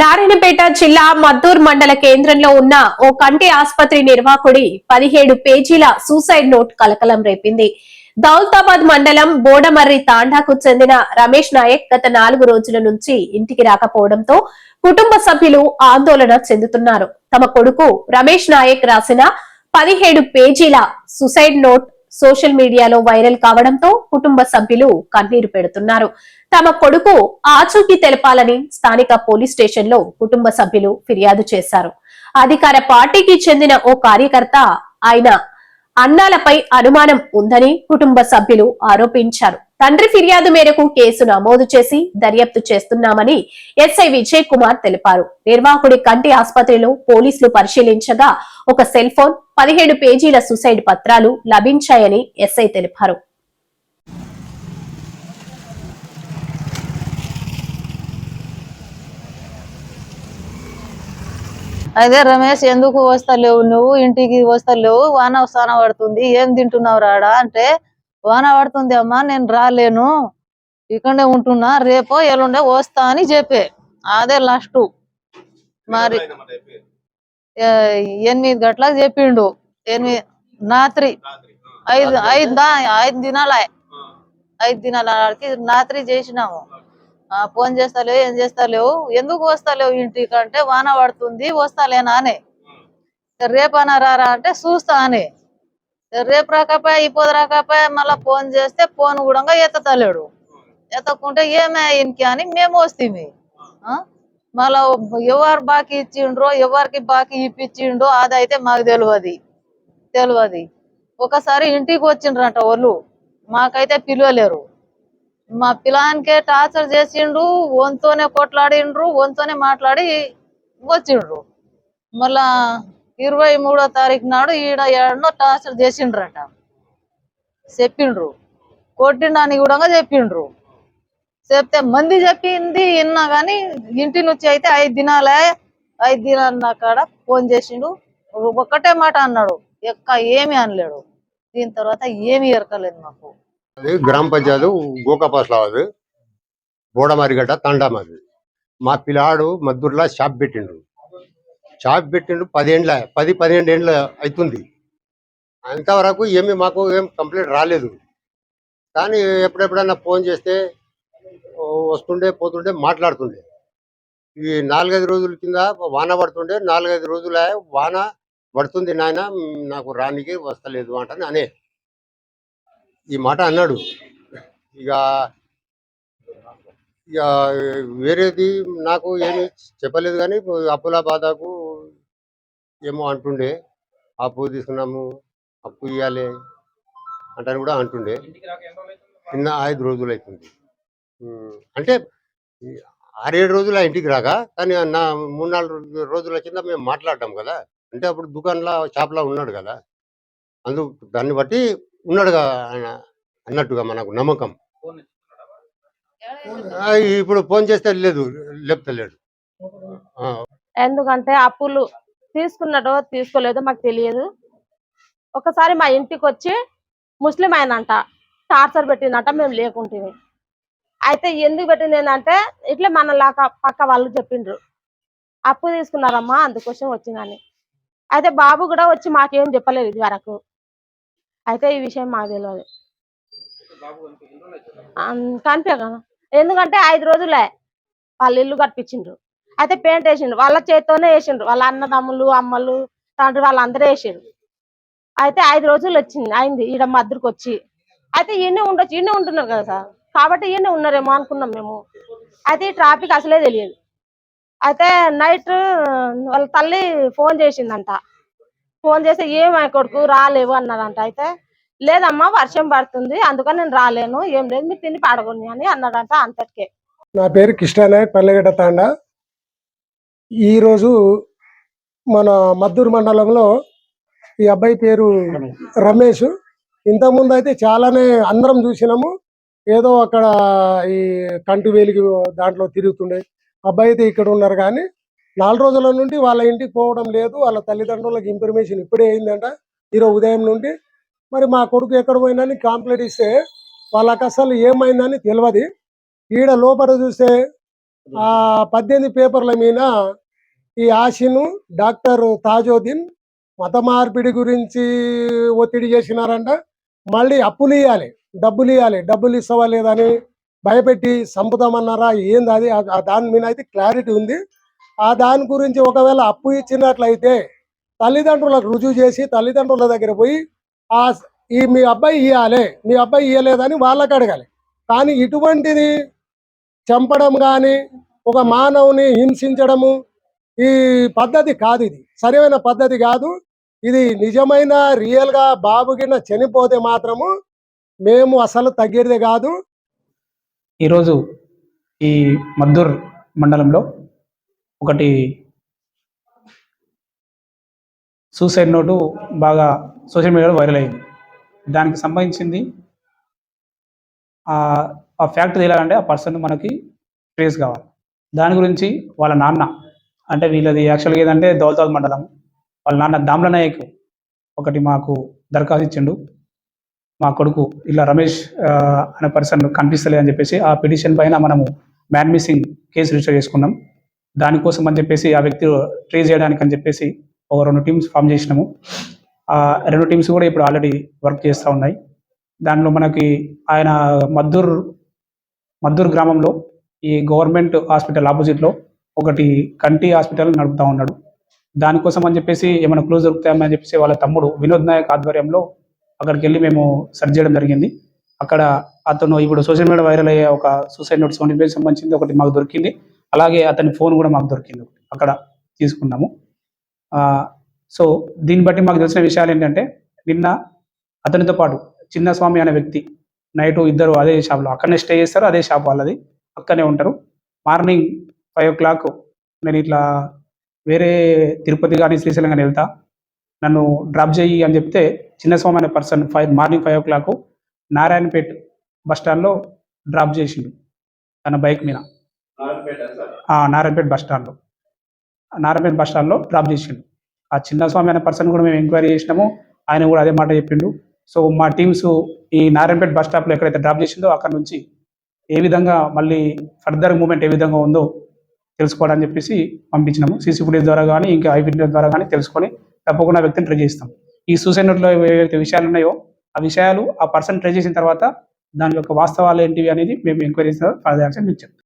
నారాయణపేట జిల్లా మద్దూర్ మండల కేంద్రంలో ఉన్న ఓ కంటి ఆసుపత్రి నిర్వాహకుడి పదిహేడు పేజీల సూసైడ్ నోట్ కలకలం రేపింది. దౌలతాబాద్ మండలం బోడమర్రి తాండాకు చెందిన రమేష్ నాయక్ గత నాలుగు రోజుల నుంచి ఇంటికి రాకపోవడంతో కుటుంబ సభ్యులు ఆందోళన చెందుతున్నారు. తమ కొడుకు రమేష్ నాయక్ రాసిన పదిహేడు పేజీల suicide note social media viral కావడంతో కుటుంబ సభ్యులు కన్నీరు పెడుతున్నారు. తమ కొడుకు ఆచూకీ తెలపాలని స్థానిక పోలీస్ స్టేషన్లో కుటుంబ సభ్యులు ఫిర్యాదు చేశారు. అధికార పార్టీకి చెందిన ఓ కార్యకర్త ఆయన అన్నాలపై అనుమానం ఉందని కుటుంబ సభ్యులు ఆరోపించారు. తండ్రి ఫిర్యాదు మేరకు కేసు నమోదు చేసి దర్యాప్తు చేస్తున్నామని ఎస్ఐ విజయ్ కుమార్ తెలిపారు. నిర్వాహకుడి కంటి ఆసుపత్రిలో పోలీసులు పరిశీలించగా ఒక సెల్ ఫోన్ పదిహేడు పేజీల సుసైడ్ పత్రాలు లభించాయని ఎస్ఐ తెలిపారు. అదే రమేష్ ఎందుకు వస్తలేవు నువ్వు? ఇంటికి వస్తలేవు. వాన వాన పడుతుంది. ఏం తింటున్నావు రాడా? అంటే వాన పడుతుంది అమ్మా నేను రాలేను. ఇక్కడే ఉంటున్నా. రేపో ఎల్లుండే వస్తా అని చెప్పే. అదే లాస్ట్. మరి ఎనిమిది గంటలకు చెప్పిండు. ఎనిమిది రాత్రి. ఐదు ఐదు ఐదు దినాల. ఐదు దినాల రాత్రి చేసినాము. ఫోన్ చేస్తలేవు ఏం చేస్తలేవు? ఎందుకు వస్తలేవు ఇంటికి అంటే వాన పడుతుంది వస్తాలేనా అని. రేపనా రారా అంటే చూస్తా అని. రేపు రాకపోయా ఇప్పుడు రాకపోయా మళ్ళా ఫోన్ చేస్తే ఫోన్ కూడా ఎత్తలేడు ఎత్తకుంటే ఏమే ఇంకి అని మేము వస్తుంది మళ్ళా ఎవరు బాకీ ఇచ్చిండ్రో ఎవరికి బాకీ ఇప్పించిండో అదైతే మాకు తెలియదు. తెలియదు. ఒకసారి ఇంటికి వచ్చిండ్రంట వాళ్ళు. మాకైతే పిలవలేరు. మా పిలానికే టార్చర్ చేసిండ్రు ఓన్తోనే కొట్లాడిండ్రు ఓన్తోనే మాట్లాడి వచ్చిండ్రు. మళ్ళా ఇరవై మూడో తారీఖు నాడు ఈడ ఏడనో టార్చర్ చేసిండ్రట. చెప్పిండ్రు కొట్టిండని కూడా చెప్పిండ్రు చెప్తే మంది చెప్పింది విన్నా కానీ ఇంటి నుంచి అయితే ఐదు దినాలే ఐదు దినాల కాడ ఫోన్ చేసిండు. ఒక్కటే మాట అన్నాడు. ఎక్క ఏమి అనలేడు. దీని తర్వాత ఏమి ఎరకలేదు మాకు. అది గ్రామ పంచాయతీ గోకాపాస్లో అది. బోడమారిగడ్డ తండామది మా పిల్లాడు మద్దూరులో షాప్ పెట్టిండు. షాప్ పెట్టిండు పదేండ్ల పది పదిహేను ఏండ్ల అవుతుంది అంతవరకు ఏమి మాకు ఏం కంప్లైంట్ రాలేదు. కానీ ఎప్పుడెప్పుడైనా ఫోన్ చేస్తే వస్తుండే పోతుండే మాట్లాడుతుండే. ఈ నాలుగైదు రోజుల కింద వాన పడుతుండే నాలుగైదు రోజుల వాన పడుతుంది నాయన నాకు రానికి వస్తలేదు అంటని అనే. ఈ మాట అన్నాడు. ఇక ఇక వేరేది నాకు ఏమి చెప్పలేదు కానీ అప్పుల బాధకు ఏమో అంటుండే. అప్పు తీసుకున్నాము అప్పు ఇవ్వాలి అంటని కూడా అంటుండే. నిన్న ఐదు రోజులు అవుతుంది అంటే ఆరేడు రోజులు ఆ ఇంటికి రాక కానీ నా మూడు నాలుగు రోజుల కింద మేము మాట్లాడటం కదా. అంటే అప్పుడు దుకాణంలో షాప్లో ఉన్నాడు కదా. అందుకు దాన్ని బట్టి ఉన్నాడుగా ఆయన అన్నట్టుగా మనకు నమ్మకం. ఇప్పుడు ఫోన్ చేస్తే లేదు లేపుతలేడు. ఆ, ఎందుకంటే అప్పులు తీసుకున్నాడో తీసుకోలేదో మాకు తెలియదు. ఒకసారి మా ఇంటికి వచ్చి ముస్లిం ఆయనంట టార్చర్ పెట్టిందంట మేము లేకుంటుంది అయితే ఎందుకు పెట్టింది ఏంటంటే ఇట్లా మన లాగా పక్క వాళ్ళు చెప్పిండ్రు. అప్పు తీసుకున్నారమ్మా అందుకోసం వచ్చిందని. అయితే బాబు కూడా వచ్చి మాకేం చెప్పలేదు ఇది వరకు. అయితే ఈ విషయం మాకు తెలియదు కనిపే ఎందుకంటే ఐదు రోజులే వాళ్ళు ఇల్లు కట్టించిండ్రు. అయితే పెయింట్ వేసిండ్రు. వాళ్ళ చేత్తోనే వేసిండ్రు. వాళ్ళ అన్నదమ్ములు అమ్మలు తండ్రి వాళ్ళందరూ వేసిండ్రు. అయితే ఐదు రోజులు వచ్చింది అయింది. ఈడ మద్దరికి వచ్చి. అయితే ఈయనే ఉండొచ్చు. ఈయనే ఉంటున్నారు కదా సార్. కాబట్టి ఈయనే ఉన్నారేమో అనుకున్నాం మేము. అయితే ఈ ట్రాఫిక్ అసలే తెలియదు. అయితే నైట్ వాళ్ళ తల్లి ఫోన్ చేసిందంట. ఫోన్ చేస్తే ఏమై కొడుకు రాలేవు అన్నదంట అయితే లేదమ్మా వర్షం పడుతుంది అందుకని నేను రాలేను ఏం లేదు మీరు తిని పాడగొని అని అన్నాడంట అంతటికే. నా పేరు కృష్ణానాయక్ పల్లెగడ్డ తాండ. ఈరోజు మన మద్దూరు మండలంలో ఈ అబ్బాయి పేరు రమేష్. ఇంతకుముందు అయితే చాలానే అందరం చూసినాము. ఏదో అక్కడ ఈ కంటి వేలికి దాంట్లో తిరుగుతుండే. అబ్బాయి అయితే ఇక్కడ ఉన్నారు కానీ నాలుగు రోజుల నుండి వాళ్ళ ఇంటికి పోవడం లేదు. వాళ్ళ తల్లిదండ్రులకు ఇన్ఫర్మేషన్ ఇప్పుడే అయిందంట. ఈరోజు ఉదయం నుండి. మరి మా కొడుకు ఎక్కడ పోయిందని కాంప్లైంట్ ఇస్తే వాళ్ళకి అసలు ఏమైందని తెలియదు ఈడ లోపల చూస్తే ఆ పద్దెనిమిది పేపర్ల మీద ఈ ఆశిను డాక్టర్ తాజోద్దీన్ మత మార్పిడి గురించి ఒత్తిడి చేసినారంట. మళ్ళీ అప్పులు ఇవ్వాలి డబ్బులు ఇవ్వాలి డబ్బులు ఇస్తావా లేదని భయపెట్టి చంపుతామన్నారా ఏంది అది? దాని మీద అయితే క్లారిటీ ఉంది. ఆ దాని గురించి ఒకవేళ అప్పు ఇచ్చినట్లయితే తల్లిదండ్రులకు రుజువు చేసి తల్లిదండ్రుల దగ్గర పోయి ఆ ఈ మీ అబ్బాయి ఇవ్వాలి మీ అబ్బాయి ఇవ్వలేదని వాళ్ళకి అడగాలి. కానీ ఇటువంటిది చంపడం కానీ ఒక మానవుని హింసించడము ఈ పద్ధతి కాదు ఇది. సరైన పద్ధతి కాదు. ఇది నిజమైన రియల్గా బాబు కింద చనిపోతే మాత్రము మేము అసలు తగ్గేది కాదు. ఈరోజు ఈ మద్దూర్ మండలంలో ఒకటి సూసైడ్ నోటు బాగా సోషల్ మీడియాలో వైరల్ అయింది. దానికి సంబంధించింది ఆ ఫ్యాక్ట్ తెలియాలంటే ఆ పర్సన్ మనకి ట్రేస్ కావాలి. దాని గురించి వాళ్ళ నాన్న అంటే వీళ్ళది యాక్చువల్గా ఏదంటే దౌలతాబాద్ మండలం వాళ్ళ నాన్న దామ్ల నాయక్ ఒకటి మాకు దరఖాస్తు ఇచ్చిండు. మా కొడుకు ఇలా రమేష్ అనే పర్సన్ కనిపిస్తలేదని చెప్పేసి ఆ పిటిషన్ పైన మనము మ్యాన్ మిస్సింగ్ కేసు రిజిస్టర్ చేసుకున్నాం. దానికోసం అని చెప్పేసి ఆ వ్యక్తి ట్రేస్ చేయడానికి అని చెప్పేసి ఒక రెండు టీమ్స్ ఫామ్ చేసినాము. ఆ రెండు టీమ్స్ కూడా ఇప్పుడు ఆల్రెడీ వర్క్ చేస్తూ ఉన్నాయి. దానిలో మనకి ఆయన మద్దూర్ మద్దూర్ గ్రామంలో ఈ గవర్నమెంట్ హాస్పిటల్ ఆపోజిట్లో ఒకటి కంటి హాస్పిటల్ నడుపుతా ఉన్నాడు. దానికోసం అని చెప్పేసి ఏమైనా క్లోజ్ దొరుకుతాయని చెప్పేసి వాళ్ళ తమ్ముడు వినోద్ నాయక్ ఆధ్వర్యంలో అక్కడికి వెళ్ళి మేము సెర్చ్ చేయడం జరిగింది. అక్కడ అతను ఇప్పుడు సోషల్ మీడియా వైరల్ అయ్యే ఒక సూసైడ్ నోట్ సెవెంటీ సంబంధించింది ఒకటి మాకు దొరికింది. అలాగే అతని ఫోన్ కూడా మాకు దొరికింది ఒకటి. అక్కడ తీసుకున్నాము. సో దీన్ని బట్టి మాకు తెలిసిన విషయాలు ఏంటంటే నిన్న అతనితో పాటు చిన్న స్వామి అనే వ్యక్తి నైట్ ఇద్దరు అదే షాప్లో అక్కడనే స్టే చేస్తారు అదే షాప్ వాళ్ళది. అక్కడనే ఉంటారు. మార్నింగ్ ఫైవ్ ఓ క్లాక్ నేను ఇట్లా వేరే తిరుపతి కానీ శ్రీశైలం కానీ వెళ్తా. నన్ను డ్రాప్ చేయి అని చెప్తే చిన్నస్వామి అనే person five morning five o'clock Narayanpet bus స్టాండ్లో డ్రాప్ చేసిండు తన బైక్ మీద. నారాయణపేట బస్ స్టాండ్లో. నారాయణపేట బస్ స్టాండ్లో డ్రాప్ చేసిండు. ఆ చిన్నస్వామి అనే పర్సన్ కూడా మేము ఎంక్వైరీ చేసినాము. ఆయన కూడా అదే మాట చెప్పిండు. సో మా టీమ్స్ ఈ నారాయణపేట్ బస్ స్టాప్లో ఎక్కడైతే డ్రాప్ చేసిందో అక్కడ నుంచి ఏ విధంగా మళ్ళీ ఫర్దర్ మూమెంట్ ఏ విధంగా ఉందో తెలుసుకోవడానికి చెప్పేసి పంపించినాము. సీసీ ఫుటేజ్ ద్వారా కానీ ఇంకా ఐ ద్వారా కానీ తెలుసుకొని తప్పకుండా వ్యక్తిని ట్రై చేస్తాం. ఈ సూసైడ్ నోట్లో ఏవైతే విషయాలు ఉన్నాయో ఆ విషయాలు ఆ పర్సన్ ట్రై చేసిన తర్వాత దాని యొక్క వాస్తవాలు ఏంటివి అనేది మేము ఎంక్వైరీ ఫర్దర్ యాక్షన్ మీకు చెప్తాం.